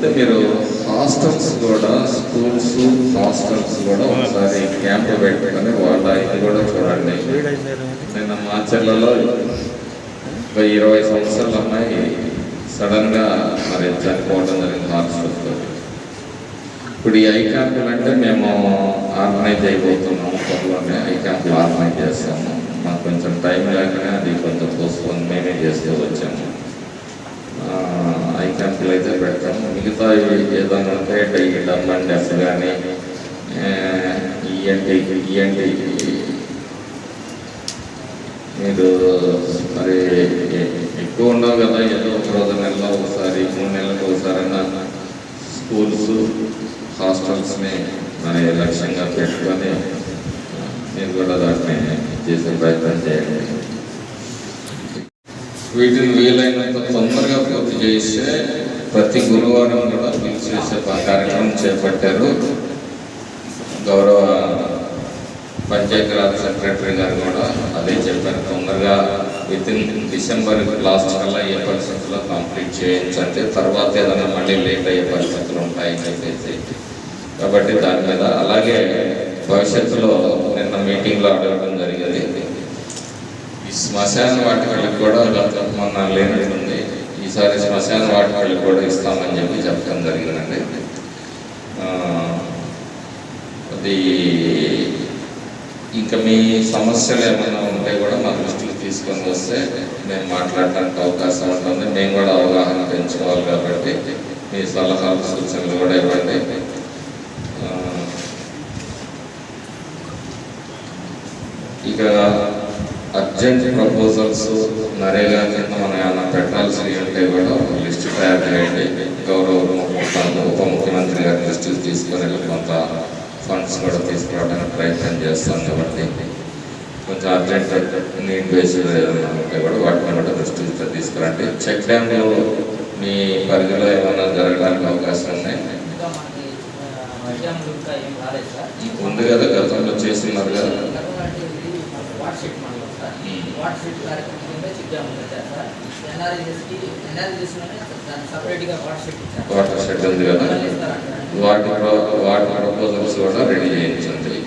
పోతే మీరు హాస్టల్స్ కూడా స్కూల్స్ హాస్టల్స్ కూడా ఒకసారి క్యాంప్ పెట్టుకొని వాళ్ళ ఇది కూడా చూడండి. నిన్న మాచర్లలో ఒక ఇరవై సంవత్సరాల అమ్మాయి సడన్గా మరి చనిపోవడం జరిగింది హాస్టల్తో ఇప్పుడు ఈ ఐ క్యాంపులు అంటే మేము ఆర్గనైజ్ అయిపోతున్నాము త్వరలోనే ఐ క్యాంపులు ఆర్గనైజ్ చేస్తాము. మాకు కొంచెం టైం లేకనే అది కొంచెం పోస్ట్పోన్ మేమే చేస్తూ వచ్చాము ఆ, ఐ క్యాంపులు చేస్తాము మిగతా ఏదైనా ఉంటే ఈ డబ్ అండ్ కానీ ఈఎన్టీ ఈఎన్టీ మీరు మరి ఎక్కువ ఉండవు కదా ఏదో ఒక రోజు నెలలో ఒకసారి మూడు నెలలకు ఒకసారి స్కూల్స్ హాస్టల్స్ని మరి లక్ష్యంగా పెట్టుకొని మీరు కూడా దాన్ని చేసే ప్రయత్నం చేయండి. వీటిని వీలైనంత తొందరగా పూర్తి చేస్తే ప్రతి గురువారం కూడా పిలిచి చేసే ప- కార్యక్రమం చేపట్టారు. గౌరవ పంచాయతీరాజ్ సెక్రటరీ గారు కూడా అదే చెప్పారు. తొందరగా విత్ ఇన్ డిసెంబర్ లాస్ట్ కల్లా ఏ పరిస్థితుల్లో కంప్లీట్ చేయించంటే తర్వాత ఏదైనా మళ్ళీ లేట్ అయ్యే పరిస్థితులు ఉంటాయని చెప్పేసి. కాబట్టి దాని మీద అలాగే భవిష్యత్తులో నిన్న మీటింగ్లో అడగడం జరిగేది. ఈ శ్మశాన వాళ్ళకి కూడా గత మొన్న లేనట్టుంది ఈసారి శ్మశాన వాళ్ళకి కూడా ఇస్తామని చెప్పి చెప్పడం జరిగిందండి. అది ఇంకా మీ సమస్యలు ఏమైనా ఉంటే కూడా మా దృష్టికి తీసుకొని వస్తే మేము మాట్లాడడానికి అవకాశం ఉంటుంది. మేము కూడా అవగాహన పెంచుకోవాలి కాబట్టి మీ సలహాలు సూచనలు కూడా ఇవ్వండి. ఇక అర్జెంట్ ప్రపోజల్స్ నరేగా కింద మనం ఏమైనా పెట్టాల్సి ఉంటే కూడా ఒక లిస్ట్ తయారు చేయండి. గౌరవ ఉప- ముఖ్యమంత్రి గారి దృష్టికి తీసుకొని కొంత ఫండ్స్ కూడా తీసుకురావడానికి ప్రయత్నం చేస్తాం కాబట్టి కొంచెం అర్జెంట్ నీడ్ బేస్డ్ ఏదైనా ఉంటే కూడా వాటిని కూడా దృష్టికి తీసుకురండి. చెక్ డ్యామ్లో మీ పరిధిలో ఏమైనా జరగడానికి అవకాశం ఉన్నాయి ఉంది కదా గతంలో చేస్తున్నారు కదా గవర్నమెంట్ ఇది వాట్ షీట్ మనలో సార్ వాట్ షీట్ కార్యక్రమం కింద ఎగ్జామ్ పెట్టారు సార్ ఎన్ఆర్ఎస్కి ఎన్ఆర్ఎస్లోనే దాన్ని సపరేట్గా వాట్ షీట్ ఇచ్చారు వాటర్ షెడ్ ఉంది కదా మళ్ళీ ఇస్తారంటారా? వాటి ప్రో- వాటి ప్రపోజల్స్ కూడా రెడీ చేయించండి పేరు